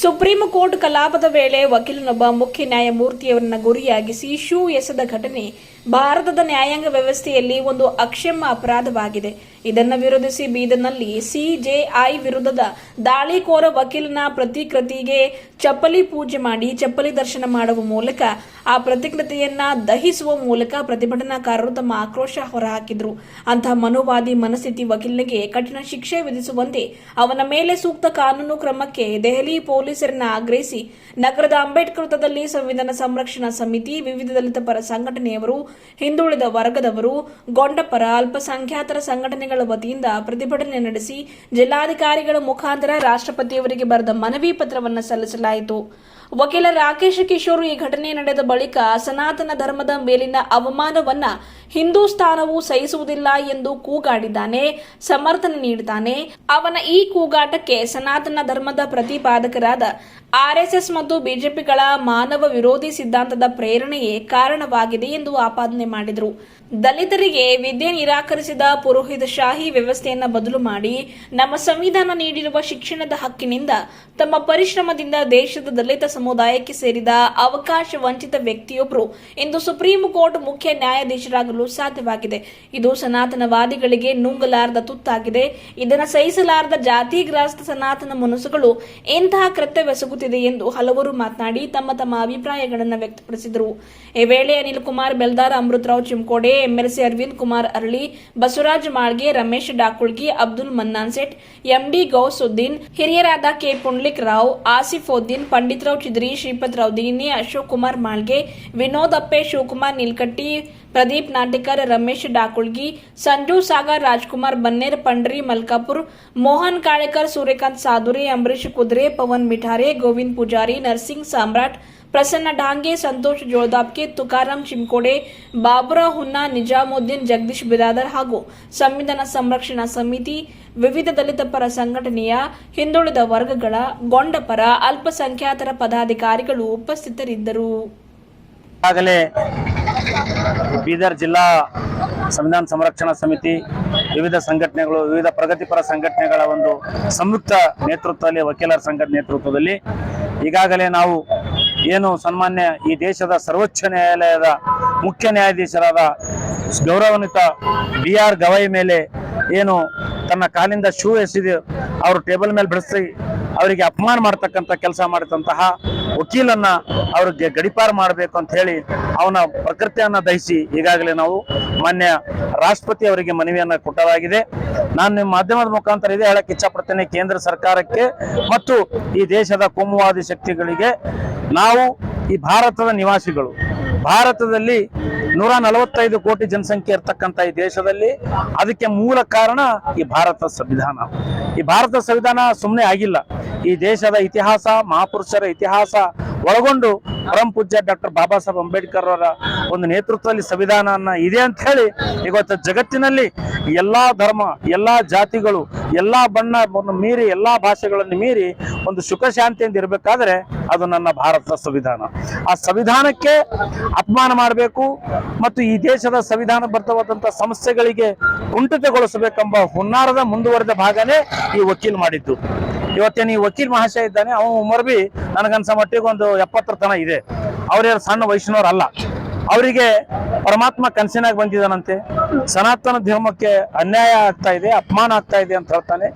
Supreme court ಕಲಾಪದ ವೇಳೆ ವಕೀಲನೊಬ್ಬ ಮುಖ್ಯ ನ್ಯಾಯಮೂರ್ತಿಯವರನ್ನ ಗುರಿಯಾಗಿಸಿ ಶೂ ಎಸೆದ ಘಟನೆ ಭಾರತದ ನ್ಯಾಯಾಂಗ ವ್ಯವಸ್ಥೆಯಲ್ಲಿ ಒಂದು ಅಕ್ಷಮ್ಯ ಅಪರಾಧವಾಗಿದೆ. ಇದನ್ನು ವಿರೋಧಿಸಿ ಬೀದರ್ನಲ್ಲಿ ಸಿಜೆಐ ವಿರುದ್ಧದ ದಾಳಿಕೋರ ವಕೀಲನ ಪ್ರತಿಕೃತಿಗೆ ಚಪ್ಪಲಿ ಪೂಜೆ ಮಾಡಿ ಚಪ್ಪಲಿ ದರ್ಶನ ಮಾಡುವ ಮೂಲಕ ಆ ಪ್ರತಿಕೃತಿಯನ್ನ ದಹಿಸುವ ಮೂಲಕ ಪ್ರತಿಭಟನಾಕಾರರು ತಮ್ಮ ಆಕ್ರೋಶ ಹೊರಹಾಕಿದ್ರು. ಅಂತಹ ಮನೋವಾದಿ ಮನಸ್ಥಿತಿ ವಕೀಲನಿಗೆ ಕಠಿಣ ಶಿಕ್ಷೆ ವಿಧಿಸುವಂತೆ ಅವನ ಮೇಲೆ ಸೂಕ್ತ ಕಾನೂನು ಕ್ರಮಕ್ಕೆ ದೆಹಲಿ ಪೊಲೀಸರನ್ನ ಆಗ್ರಹಿಸಿ ನಗರದ ಅಂಬೇಡ್ಕರ್ ವೃತ್ತದಲ್ಲಿ ಸಂವಿಧಾನ ಸಂರಕ್ಷಣಾ ಸಮಿತಿ, ವಿವಿಧ ದಲಿತ ಪರ ಸಂಘಟನೆಯವರು, ಹಿಂದುಳಿದ ವರ್ಗದವರು, ಗೊಂಡಪರ ಅಲ್ಪಸಂಖ್ಯಾತರ ಸಂಘಟನೆಗಳ ವತಿಯಿಂದ ಪ್ರತಿಭಟನೆ ನಡೆಸಿ ಜಿಲ್ಲಾಧಿಕಾರಿಗಳ ಮುಖಾಂತರ ರಾಷ್ಟ್ರಪತಿಯವರಿಗೆ ಬರೆದ ಮನವಿ ಪತ್ರವನ್ನು ಸಲ್ಲಿಸಲಾಯಿತು. ವಕೀಲ ರಾಕೇಶ್ ಕಿಶೋರ್ ಈ ಘಟನೆ ನಡೆದ ಬಳಿಕ ಸನಾತನ ಧರ್ಮದ ಮೇಲಿನ ಅವಮಾನವನ್ನ ಹಿಂದೂಸ್ಥಾನವು ಸಹಿಸುವುದಿಲ್ಲ ಎಂದು ಕೂಗಾಡಿದ್ದಾನೆ, ಸಮರ್ಥನೆ ನೀಡಿದ್ದಾನೆ. ಅವನ ಈ ಕೂಗಾಟಕ್ಕೆ ಸನಾತನ ಧರ್ಮದ ಪ್ರತಿಪಾದಕರಾದ ಆರ್ಎಸ್ಎಸ್ ಮತ್ತು ಬಿಜೆಪಿಗಳ ಮಾನವ ವಿರೋಧಿ ಸಿದ್ಧಾಂತದ ಪ್ರೇರಣೆಯೇ ಕಾರಣವಾಗಿದೆ ಎಂದು ಆಪಾದನೆ ಮಾಡಿದರು. ದಲಿತರಿಗೆ ವಿದ್ಯೆ ನಿರಾಕರಿಸಿದ ಪುರೋಹಿತಶಾಹಿ ವ್ಯವಸ್ಥೆಯನ್ನ ಬದಲು ಮಾಡಿ ನಮ್ಮ ಸಂವಿಧಾನ ನೀಡಿರುವ ಶಿಕ್ಷಣದ ಹಕ್ಕಿನಿಂದ ತಮ್ಮ ಪರಿಶ್ರಮದಿಂದ ದೇಶದ ದಲಿತ ಸಮುದಾಯಕ್ಕೆ ಸೇರಿದ ಅವಕಾಶ ವಂಚಿತ ವ್ಯಕ್ತಿಯೊಬ್ಬರು ಇಂದು ಸುಪ್ರೀಂ ಕೋರ್ಟ್ ಮುಖ್ಯ ನ್ಯಾಯಾಧೀಶರಾಗಲು ಸಾಧ್ಯವಾಗಿದೆ. ಇದು ಸನಾತನವಾದಿಗಳಿಗೆ ನುಂಗಲಾರದ ತುತ್ತಾಗಿದೆ. ಇದನ್ನು ಸಹಿಸಲಾರದ ಜಾತಿಗ್ರಸ್ತ ಸನಾತನ ಮನಸ್ಸುಗಳು ಇಂತಹ ಕೃತ್ಯವೆಸಗುತ್ತಿದೆ ಎಂದು ಹಲವರು ಮಾತನಾಡಿ ತಮ್ಮ ತಮ್ಮ ಅಭಿಪ್ರಾಯಗಳನ್ನು ವ್ಯಕ್ತಪಡಿಸಿದರು. ಈ ವೇಳೆ Anil Kumar Beldar Amritrao Chimkode MLC Arvind Kumar ಅರಳಿ ಬಸವರಾಜ್ ಮಾಳ್ಗೆ ರಮೇಶ್ ಡಾಕುಳ್ಗಿ ಅಬ್ದುಲ್ ಮನ್ನಾನ್ ಸೇಠ್ ಎಂಡಿ ಗೌಸುದ್ದೀನ್ ಹಿರಿಯರಾದ ಕೆ ಪುಂಡ್ಲಿಕ್ ರಾವ್ ಆಸಿಫ್ ಉದ್ದೀನ್ ಪಂಡಿತರಾವ್ ಚಿದ್ರಿ ಶ್ರೀಪತ್ ರಾವ್ ದೀನಿ ಅಶೋಕ್ ಕುಮಾರ್ ಮಾಳ್ಗೆ ವಿನೋದ್ ಅಪ್ಪೆ ಶಿವಕುಮಾರ್ ನಿಲ್ಕಟ್ಟಿ ಪ್ರದೀಪ್ ನಾಟಿಕರ್ ರಮೇಶ್ ಡಾಕುಳ್ಗಿ ಸಂಜು ಸಾಗರ್ ರಾಜ್ಕುಮಾರ್ ಬನ್ನೇರ್ ಪಂಡ್ರಿ ಮಲ್ಕಾಪುರ್ ಮೋಹನ್ ಕಾಳೇಕರ್ ಸೂರ್ಯಕಾಂತ್ ಸಾದುರೆ ಅಂಬರೀಶ್ ಕುದ್ರೆ ಪವನ್ ಮಿಠಾರೆ ಗೋವಿಂದ್ ಪೂಜಾರಿ ನರ್ಸಿಂಗ್ ಸಾಮ್ರಾಟ್ ಪ್ರಸನ್ನ ಡಾಂಗೆ, ಸಂತೋಷ್ ಜೋಳದಾಪ್ಕೆ ತುಕಾರಾಂ ಚಿಮ್ಕೋಡೆ ಬಾಬ್ರಾ ಹುನ್ನಾ, ನಿಜಾಮುದ್ದೀನ್, ಜಗದೀಶ್ ಬಿರಾದರ್ ಹಾಗೂ ಸಂವಿಧಾನ ಸಂರಕ್ಷಣಾ ಸಮಿತಿ, ವಿವಿಧ ದಲಿತ ಪರ ಸಂಘಟನೆಯ ಹಿಂದುಳಿದ ವರ್ಗಗಳ ಗೊಂಡಪರ ಅಲ್ಪಸಂಖ್ಯಾತರ ಪದಾಧಿಕಾರಿಗಳು ಉಪಸ್ಥಿತರಿದ್ದರು. ಈಗಾಗಲೇ ಬೀದರ್ ಜಿಲ್ಲಾ ಸಂವಿಧಾನ ಸಂರಕ್ಷಣಾ ಸಮಿತಿ, ವಿವಿಧ ಸಂಘಟನೆಗಳು, ವಿವಿಧ ಪ್ರಗತಿಪರ ಸಂಘಟನೆಗಳ ಒಂದು ಸಂಯುಕ್ತ ನೇತೃತ್ವದಲ್ಲಿ, ವಕೀಲರ ಸಂಘದ ನೇತೃತ್ವದಲ್ಲಿ ಈಗಾಗಲೇ ನಾವು ಏನು ಸನ್ಮಾನ್ಯ ಈ ದೇಶದ ಸರ್ವೋಚ್ಚ ನ್ಯಾಯಾಲಯದ ಮುಖ್ಯ ನ್ಯಾಯಾಧೀಶರಾದ ಗೌರವಾನ್ವಿತ ಬಿ ಆರ್ ಗವಾಯಿ ಮೇಲೆ ಏನು ತನ್ನ ಕಾಲಿಂದ ಶೂ ಎಸೆದು ಅವರು ಟೇಬಲ್ ಮೇಲೆ ಬಿಡಿಸಿ ಅವರಿಗೆ ಅಪಮಾನ ಮಾಡ್ತಕ್ಕಂಥ ಕೆಲಸ ಮಾಡಿದಂತಹ ವಕೀಲನ್ನ ಅವ್ರಿಗೆ ಗಡಿಪಾರು ಮಾಡಬೇಕು ಅಂತ ಹೇಳಿ ಅವನ ಪ್ರಕೃತಿಯನ್ನ ದಹಿಸಿ ಈಗಾಗಲೇ ನಾವು ಮಾನ್ಯ ರಾಷ್ಟ್ರಪತಿ ಅವರಿಗೆ ಮನವಿಯನ್ನ ಕೊಟ್ಟಲಾಗಿದೆ ನಾನು ನಿಮ್ಮ ಮಾಧ್ಯಮದ ಮುಖಾಂತರ ಇದೆ ಹೇಳಕ್ಕೆ ಇಚ್ಛಪಡ್ತೇನೆ, ಕೇಂದ್ರ ಸರ್ಕಾರಕ್ಕೆ ಮತ್ತು ಈ ದೇಶದ ಕೋಮುವಾದಿ ಶಕ್ತಿಗಳಿಗೆ ನಾವು ಈ ಭಾರತದ ನಿವಾಸಿಗಳು ಭಾರತದಲ್ಲಿ ನೂರ ನಲವತ್ತೈದು ಕೋಟಿ ಜನಸಂಖ್ಯೆ ಇರ್ತಕ್ಕಂಥ ಈ ದೇಶದಲ್ಲಿ ಅದಕ್ಕೆ ಮೂಲ ಕಾರಣ ಈ ಭಾರತ ಸಂವಿಧಾನ. ಈ ಭಾರತ ಸಂವಿಧಾನ ಸುಮ್ಮನೆ ಆಗಿಲ್ಲ. ಈ ದೇಶದ ಇತಿಹಾಸ, ಮಹಾಪುರುಷರ ಇತಿಹಾಸ ಒಳಗೊಂಡು ಪರಂ ಪೂಜ್ಯ ಡಾಕ್ಟರ್ ಬಾಬಾ ಸಾಹೇಬ್ ಅಂಬೇಡ್ಕರ್ ಅವರ ಒಂದು ನೇತೃತ್ವದಲ್ಲಿ ಸಂವಿಧಾನ ಇದೆ ಅಂತ ಹೇಳಿ ಇವತ್ತು ಜಗತ್ತಿನಲ್ಲಿ ಎಲ್ಲಾ ಧರ್ಮ, ಎಲ್ಲಾ ಜಾತಿಗಳು, ಎಲ್ಲಾ ಬಣ್ಣ ಮೀರಿ, ಎಲ್ಲಾ ಭಾಷೆಗಳನ್ನು ಮೀರಿ ಒಂದು ಸುಖ ಶಾಂತಿಯಿಂದ ಇರಬೇಕಾದ್ರೆ ಅದು ನನ್ನ ಭಾರತದ ಸಂವಿಧಾನ. ಆ ಸಂವಿಧಾನಕ್ಕೆ ಅಪಮಾನ ಮಾಡಬೇಕು ಮತ್ತು ಈ ದೇಶದ ಸಂವಿಧಾನ ಬದ್ಧವಾದಂತಹ ಸಮಸ್ಯೆಗಳಿಗೆ ಕುಂಠಿತಗೊಳಿಸಬೇಕೆಂಬ ಹುನ್ನಾರದ ಮುಂದುವರೆದ ಭಾಗನೇ ಈ ವಕೀಲ್ ಮಾಡಿದ್ದು. ಇವತ್ತೇನು ಈ ವಕೀಲ್ ಮಹಾಶಯ ಇದ್ದಾನೆ, ಅವನು ಉಮರ್ ಬಿ ನನಗನ್ಸ ಮಟ್ಟಿಗೆ ಒಂದು ಎಪ್ಪತ್ತರ ತನ ಇದೆ. ಅವ್ರೇನು ಸಣ್ಣ ವಯಸ್ಸಿನವ್ರು ಅಲ್ಲ. ಅವರಿಗೆ ಪರಮಾತ್ಮ ಕನಸಿನಾಗ ಬಂದಿದ್ದಾನಂತೆ. ಸನಾತನ ಧರ್ಮಕ್ಕೆ ಅನ್ಯಾಯ ಆಗ್ತಾ ಇದೆ, ಅಪಮಾನ ಆಗ್ತಾ ಇದೆ ಅಂತ ಹೇಳ್ತಾನೆ.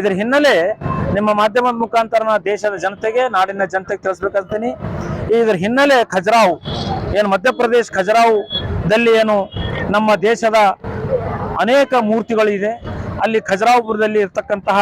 ಇದ್ರ ಹಿನ್ನೆಲೆ ನಿಮ್ಮ ಮಾಧ್ಯಮದ ಮುಖಾಂತರ ನಾ ದೇಶದ ಜನತೆಗೆ, ನಾಡಿನ ಜನತೆಗೆ ತಿಳಿಸ್ಬೇಕಂತೀನಿ ಇದ್ರ ಹಿನ್ನೆಲೆ ಖಜರಾವು, ಏನು ಮಧ್ಯಪ್ರದೇಶ ಖಜರಾವುದಲ್ಲಿ ಏನು ನಮ್ಮ ದೇಶದ ಅನೇಕ ಮೂರ್ತಿಗಳಿದೆ. ಅಲ್ಲಿ ಖಜರಾವುಪುರದಲ್ಲಿ ಇರ್ತಕ್ಕಂತಹ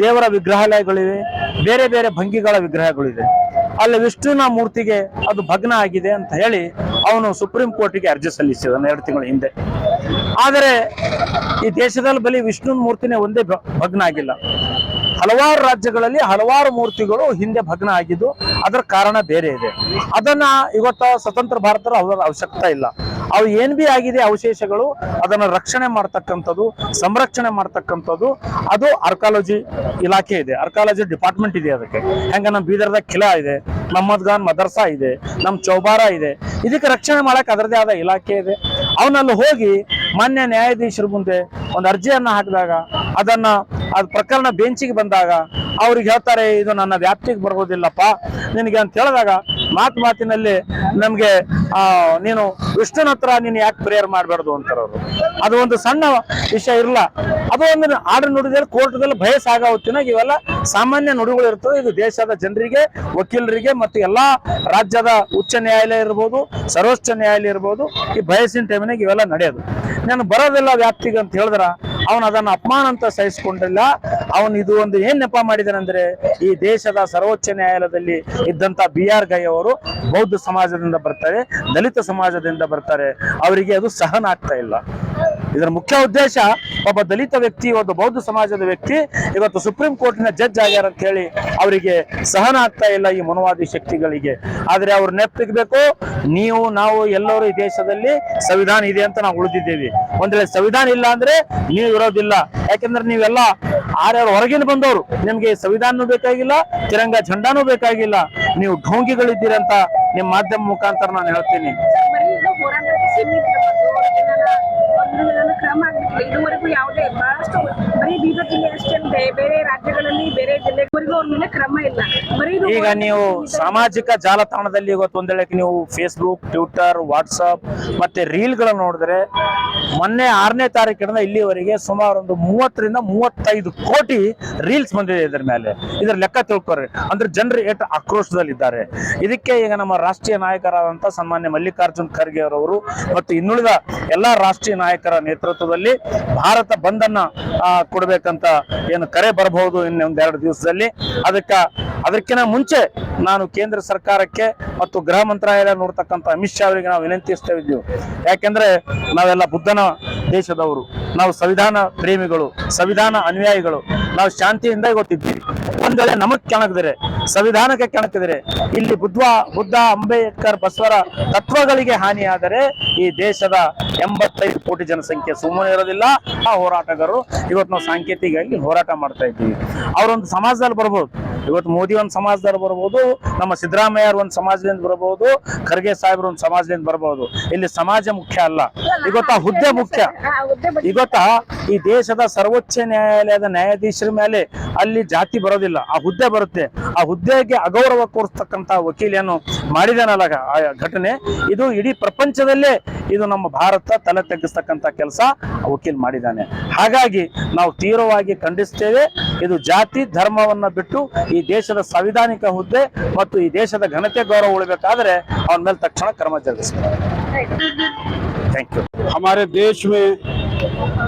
ದೇವರ ವಿಗ್ರಹಾಲಯಗಳಿವೆ, ಬೇರೆ ಬೇರೆ ಭಂಗಿಗಳ ವಿಗ್ರಹಗಳಿವೆ. ಅಲ್ಲಿ ವಿಷ್ಣುವಿನ ಮೂರ್ತಿಗೆ ಅದು ಭಗ್ನ ಆಗಿದೆ ಅಂತ ಹೇಳಿ ಅವನು ಸುಪ್ರೀಂ ಕೋರ್ಟಿಗೆ ಅರ್ಜಿ ಸಲ್ಲಿಸಿದನು ಎರಡು ತಿಂಗಳ ಹಿಂದೆ. ಆದರೆ ಈ ದೇಶದಲ್ಲಿ ಬಲಿ ವಿಷ್ಣುವಿನ ಮೂರ್ತಿನೇ ಒಂದೇ ಭಗ್ನ ಆಗಿಲ್ಲ. ಹಲವಾರು ರಾಜ್ಯಗಳಲ್ಲಿ ಹಲವಾರು ಮೂರ್ತಿಗಳು ಹಿಂದೆ ಭಗ್ನ ಆಗಿದ್ದು ಅದರ ಕಾರಣ ಬೇರೆ ಇದೆ. ಅದನ್ನ ಇವತ್ತ ಸ್ವತಂತ್ರ ಭಾರತದ ಅವಶ್ಯಕತೆ ಇಲ್ಲ. ಅವು ಏನ್ ಬಿ ಆಗಿದೆ ಅವಶೇಷಗಳು, ಅದನ್ನ ರಕ್ಷಣೆ ಮಾಡ್ತಕ್ಕಂಥದ್ದು, ಸಂರಕ್ಷಣೆ ಮಾಡ್ತಕ್ಕಂಥದ್ದು, ಅದು ಆರ್ಕಾಲಜಿ ಇಲಾಖೆ ಇದೆ. ಆರ್ಕಾಲಜಿ ಡಿಪಾರ್ಟ್ಮೆಂಟ್ ಇದೆ ಅದಕ್ಕೆ. ಹೆಂಗ ನಮ್ಮ ಬೀದರ್ದಾಗ ಕಿಲಾ ಇದೆ ನಮ್ಮದ್ ಗಾನ್ ಮದರ್ಸಾ ಇದೆ ನಮ್ಮ ಚೌಬಾರ ಇದೆ. ಇದಕ್ಕೆ ರಕ್ಷಣೆ ಮಾಡಕ್ ಅದರದೇ ಆದ ಇಲಾಖೆ ಇದೆ. ಅವನಲ್ಲಿ ಹೋಗಿ ಮಾನ್ಯ ನ್ಯಾಯಾಧೀಶರ ಮುಂದೆ ಒಂದು ಅರ್ಜಿಯನ್ನ ಹಾಕಿದಾಗ, ಅದನ್ನ ಅದ್ ಪ್ರಕರಣ ಬೆಂಚಿಗೆ ಬಂದಾಗ, ಅವ್ರಿಗೆ ಹೇಳ್ತಾರೆ, ಇದು ನನ್ನ ವ್ಯಾಪ್ತಿಗೆ ಬರೋದಿಲ್ಲಪ್ಪ. ನಿನಗೆ ಅಂತ ಹೇಳಿದಾಗ ಮಾತು ಮಾತಿನಲ್ಲಿ ನಮ್ಗೆ ಆ ನೀನು ವಿಷ್ಣುನ ಹತ್ರ ನೀನು ಯಾಕೆ ಪ್ರೇಯರ್ ಮಾಡಬಾರ್ದು ಅಂತಾರ ಅದು ಒಂದು ಸಣ್ಣ ವಿಷಯ ಇರಲ್ಲ ಅದು ಒಂದು ನುಡಿದ್ರೆ ನುಡಿದಲ್ಲಿ ಕೋರ್ಟ್ದಲ್ಲಿ ಭಯ ಇವೆಲ್ಲ ಸಾಮಾನ್ಯ ನುಡಿಗಳು ಇರ್ತವೆ. ಇದು ದೇಶದ ಜನರಿಗೆ, ವಕೀಲರಿಗೆ ಮತ್ತು ಎಲ್ಲಾ ರಾಜ್ಯದ ಉಚ್ಚ ನ್ಯಾಯಾಲಯ ಇರ್ಬೋದು, ಸರ್ವೋಚ್ಚ ನ್ಯಾಯಾಲಯ ಇರ್ಬೋದು ಈ ಬಯಸಿನ ಟೈಮಿನಾಗ ಇವೆಲ್ಲ ನಡೆಯೋದು. ನಾನು ಬರೋದಿಲ್ಲ ವ್ಯಾಪ್ತಿಗೆ ಅಂತ ಹೇಳಿದ್ರ, ಅವನು ಅದನ್ನ ಅಪಮಾನ ಅಂತ ಸಹಿಸಿಕೊಂಡಿಲ್ಲ. ಅವನು ಇದು ಒಂದು ಏನ್ ನೆಪ ಮಾಡಿದಾನಂದ್ರೆ, ಈ ದೇಶದ ಸರ್ವೋಚ್ಚ ನ್ಯಾಯಾಲಯದಲ್ಲಿ ಇದ್ದಂತ ಬಿ ಆರ್ ಗೈ ಅವರು ಬೌದ್ಧ ಸಮಾಜದಿಂದ ಬರ್ತಾರೆ, ದಲಿತ ಸಮಾಜದಿಂದ ಬರ್ತಾರೆ. ಅವರಿಗೆ ಅದು ಸಹನ ಆಗ್ತಾ ಇಲ್ಲ. ಇದರ ಮುಖ್ಯ ಉದ್ದೇಶ ಒಬ್ಬ ದಲಿತ ವ್ಯಕ್ತಿ, ಒಂದು ಬೌದ್ಧ ಸಮಾಜದ ವ್ಯಕ್ತಿ, ಇವತ್ತು ಸುಪ್ರೀಂ ಕೋರ್ಟ್ನ ಜಡ್ಜ್ ಆಗ್ಯಾರ ಅಂತ ಹೇಳಿ ಅವರಿಗೆ ಸಹನ ಆಗ್ತಾ ಇಲ್ಲ ಈ ಮನವಾದಿ ಶಕ್ತಿಗಳಿಗೆ. ಆದರೆ ಅವ್ರು ನೆಪ್ಪಿಗಬೇಕು ನೀವು, ನಾವು ಎಲ್ಲರೂ ಈ ದೇಶದಲ್ಲಿ ಸಂವಿಧಾನ ಇದೆ ಅಂತ ನಾವು ಉಳಿದಿದ್ದೇವೆ. ಒಂದ್ ವೇಳೆ ಸಂವಿಧಾನ ಇಲ್ಲ ಅಂದ್ರೆ ನೀವು ಇರೋದಿಲ್ಲ. ಯಾಕೆಂದ್ರೆ ನೀವೆಲ್ಲ ಆರ್ಯಾರು ಹೊರಗಿನ ಬಂದವರು. ನಿಮ್ಗೆ ಸಂವಿಧಾನನೂ ಬೇಕಾಗಿಲ್ಲ, ತಿರಂಗ ಝಂಡಾನೂ ಬೇಕಾಗಿಲ್ಲ. ನೀವು ಢೋಂಗಿಗಳಿದ್ದೀರಂತ ನಿಮ್ಮ ಮಾಧ್ಯಮ ಮುಖಾಂತರ ನಾನು ಹೇಳ್ತೀನಿ ಬರೀ ಇದು ಹೋರಾಟಕ್ಕೆ ಸೀಮಿತ ಅದ್ರ ಮೇಲೆ ಕ್ರಮ ಆಗ್ಬೇಕಿಲ್ಲ ಇದುವರೆಗೂ ಯಾವುದೇ ಬಹಳಷ್ಟು ಬರೀ ಬೀದರ್ ಜಿಲ್ಲೆ ಅಷ್ಟೇ ಅಲ್ಲದೆ ಬೇರೆ ರಾಜ್ಯಗಳಲ್ಲಿ ಬೇರೆ ಜಿಲ್ಲೆಗಳಿಗೂ ಅವ್ರ ಕ್ರಮ ಇಲ್ಲ. ಈಗ ನೀವು ಸಾಮಾಜಿಕ ಜಾಲತಾಣದಲ್ಲಿ ಇವತ್ತು ಒಂದೇಳಕ್ಕೆ ನೀವು ಫೇಸ್ಬುಕ್ ಟ್ವಿಟರ್ ವಾಟ್ಸಪ್ ಮತ್ತೆ ರೀಲ್ಗಳನ್ನು ನೋಡಿದ್ರೆ ಮೊನ್ನೆ ಆರನೇ ತಾರೀಕಿನಿಂದ ಇಲ್ಲಿವರೆಗೆ ಸುಮಾರು ಒಂದು ಮೂವತ್ತರಿಂದ ಮೂವತ್ತೈದು ಕೋಟಿ ರೀಲ್ಸ್ ಬಂದಿದೆ ಇದರ ಮೇಲೆ. ಇದರ ಲೆಕ್ಕ ತಿಳ್ಕೊರಿ ಅಂದ್ರೆ ಜನರು ಎಷ್ಟು ಆಕ್ರೋಶದಲ್ಲಿದ್ದಾರೆ. ಇದಕ್ಕೆ ಈಗ ನಮ್ಮ ರಾಷ್ಟ್ರೀಯ ನಾಯಕರಾದಂತ ಸನ್ಮಾನ್ಯ ಮಲ್ಲಿಕಾರ್ಜುನ್ ಖರ್ಗೆ ಅವರವರು ಮತ್ತು ಇನ್ನುಳಿದ ಎಲ್ಲಾ ರಾಷ್ಟ್ರೀಯ ನಾಯಕರ ನೇತೃತ್ವದಲ್ಲಿ ಭಾರತ ಬಂದನ್ನ ಕೊಡಬೇಕಂತ ಏನು ಕರೆ ಬರಬಹುದು ಇನ್ನೊಂದೆರಡು ದಿವಸದಲ್ಲಿ. ಅದಕ್ಕ ಅದಕ್ಕಿಂತ ಮುಂಚೆ ನಾನು ಕೇಂದ್ರ ಸರ್ಕಾರಕ್ಕೆ ಮತ್ತು ಗೃಹ ಮಂತ್ರಾಲಯ ನೋಡ್ತಕ್ಕಂಥ ಅಮಿತ್ ಶಾ ಅವರಿಗೆ ನಾವು ವಿನಂತಿಸ್ತಾ ಇದ್ದೀವಿ ಯಾಕೆಂದ್ರೆ ನಾವೆಲ್ಲ ಬುದ್ಧನ ದೇಶದವರು. ನಾವು ಸಂವಿಧಾನ ಪ್ರೇಮಿಗಳು, ಸಂವಿಧಾನ ಅನುಯಾಯಿಗಳು. ನಾವು ಶಾಂತಿಯಿಂದ ಗೊತ್ತಿದ್ದೀವಿ ಒಂದ್ ವೇಳೆ ನಮಗ್ ಕೆಣಕಿದ್ರೆ, ಸಂವಿಧಾನಕ್ಕೆ ಕೆಣಕಿದ್ರೆ, ಇಲ್ಲಿ ಬುದ್ಧ ಬುದ್ಧ, ಅಂಬೇಡ್ಕರ್, ಬಸವರ ತತ್ವಗಳಿಗೆ ಹಾನಿಯಾದರೆ ಈ ದೇಶದ ಎಂಬತ್ತೈದು ಕೋಟಿ ಜನಸಂಖ್ಯೆ ಸುಮ್ಮನೆ ಇರೋದಿಲ್ಲ. ಆ ಹೋರಾಟಗಾರರು ಇವತ್ತು ನಾವು ಸಾಂಕೇತಿಕವಾಗಿ ಹೋರಾಟ ಮಾಡ್ತಾ ಇದ್ದೀವಿ. ಅವರೊಂದು ಸಮಾಜದಲ್ಲಿ ಬರ್ಬೋದು. ಇವತ್ತು ಮೋದಿ ಒಂದು ಸಮಾಜದವ್ರು ಬರ್ಬೋದು ನಮ್ಮ ಸಿದ್ದರಾಮಯ್ಯ ಒಂದು ಸಮಾಜದಿಂದ ಬರಬಹುದು ಖರ್ಗೆ ಸಾಹೇಬ್ರು ಒಂದು ಸಮಾಜದಿಂದ ಬರಬಹುದು ಇಲ್ಲಿ ಸಮಾಜ ಮುಖ್ಯ ಅಲ್ಲ. ಇವತ್ತು ಹುದ್ದೆ ಮುಖ್ಯ. ಇವತ್ತ ಈ ದೇಶದ ಸರ್ವೋಚ್ಚ ನ್ಯಾಯಾಲಯದ ನ್ಯಾಯಾಧೀಶರ ಮೇಲೆ ಅಲ್ಲಿ ಜಾತಿ ಬರೋದಿಲ್ಲ ಆ ಹುದ್ದೆ ಬರುತ್ತೆ ಆ ಹುದ್ದೆಗೆ ಅಗೌರವ ಕೋರಿಸ್ತಕ್ಕಂತ ವಕೀಲಿಯನ್ನು ಮಾಡಿದಾನಲ್ಲ ಆ ಘಟನೆ ಇದು ಇಡೀ ಪ್ರಪಂಚದಲ್ಲೇ ಇದು ನಮ್ಮ ಭಾರತ ತಲೆ ತಗ್ಗಿಸ್ತಕ್ಕಂತ ಕೆಲಸ ವಕೀಲ್ ಮಾಡಿದ್ದಾನೆ ಹಾಗಾಗಿ ನಾವು ತೀವ್ರವಾಗಿ ಖಂಡಿಸ್ತೇವೆ ಇದು ಜಾತಿ ಧರ್ಮವನ್ನ ಬಿಟ್ಟು ಈ ದೇಶದ ಸಂವಿಧಾನಿಕ ಹುದ್ದೆ ಮತ್ತು ಈ ದೇಶದ ಘನತೆ ಗೌರವ ಉಳಿಬೇಕಾದ್ರೆ ಅವನ ಮೇಲೆ ತಕ್ಷಣ ಕ್ರಮ ಜರುಗಿಸಬೇಕು ಥ್ಯಾಂಕ್ ಯು हमारे देश में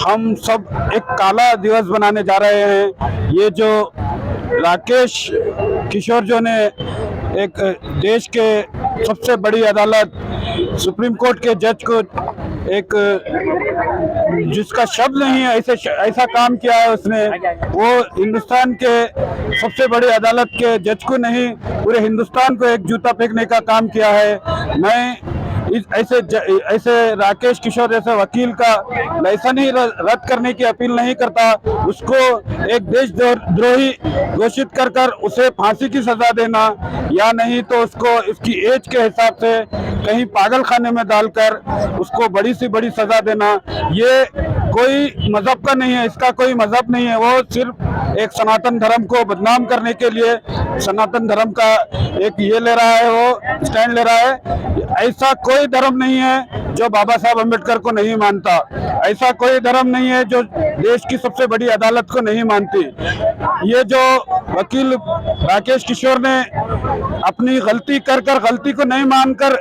हम सब एक काला दिवस बनाने जा रहे हैं। ये जो राकेश किशोर जो ने एक देश के सबसे बड़ी अदालत, सुप्रीम कोर्ट के जज को एक जिसका शब्द नहीं है, ऐसे ऐसा काम किया है उसने, वो हिंदुस्तान के सबसे बड़ी अदालत के जज को नहीं, पूरे हिंदुस्तान को एक जूता फेंकने का काम किया है। मैं इस ऐसे ज, ऐसे राकेश किशोर जैसे वकील का लाइसेंस ही रद्द करने की अपील नहीं करता उसको एक देश द्रोही घोषित कर कर उसे फांसी की सजा देना या नहीं तो उसको इसकी एज के हिसाब से कहीं पागल खाने में डालकर उसको बड़ी सी बड़ी सजा देना ये कोई मज़हब का नहीं है इसका कोई मज़हब नहीं है वो सिर्फ़ एक सनातन धर्म को बदनाम करने के लिए सनातन धर्म का एक ये ले रहा है, वो स्टैंड ले रहा है। ऐसा कोई धर्म नहीं है जो बाबा साहब अंबेडकर को नहीं मानता। ऐसा कोई धर्म नहीं है जो देश की सबसे बड़ी अदालत को नहीं मानती। ये जो वकील राकेश किशोर ने अपनी गलती कर कर, गलती को नहीं मानकर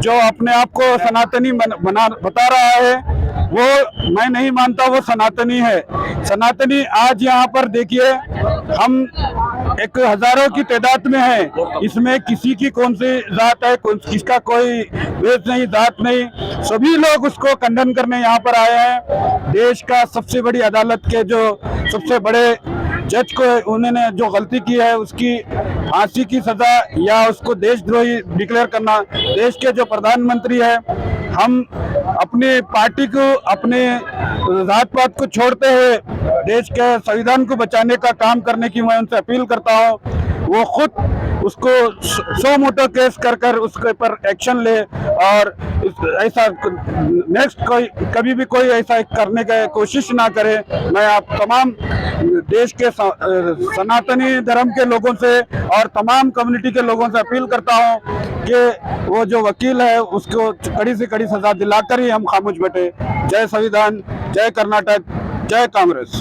जो अपने आप को सनातनी बना, बता रहा है वो मैं नहीं मानता, वो सनातनी है। सनातनी आज यहाँ पर देखिए, हम एक हज़ारों की तादाद में है। इसमें किसी की कौन सी जात है, कौन, किसका कोई वेद नहीं, जात नहीं। सभी लोग उसको खंडन करने यहाँ पर आए हैं। देश का सबसे बड़ी अदालत के जो सबसे बड़े जज को उन्होंने जो गलती की है, उसकी फांसी की सजा या उसको देशद्रोही डिक्लेयर करना, देश के जो प्रधानमंत्री है, हम अपनी पार्टी को, अपने जात पात को छोड़ते हुए देश के संविधान को बचाने का काम करने की मैं उनसे अपील करता हूँ। वो खुद उसको सो मोटो केस कर कर उसके ऊपर एक्शन ले और ऐसा नेक्स्ट कोई, कभी भी कोई ऐसा करने का कोशिश ना करे। मैं आप तमाम देश के सनातनी धर्म के लोगों से और तमाम कम्युनिटी के लोगों से अपील करता हूँ कि वो जो वकील है, उसको कड़ी से कड़ी सजा दिलाकर ही हम खामोश बैठे जय संविधान, जय कर्नाटक, जय कांग्रेस।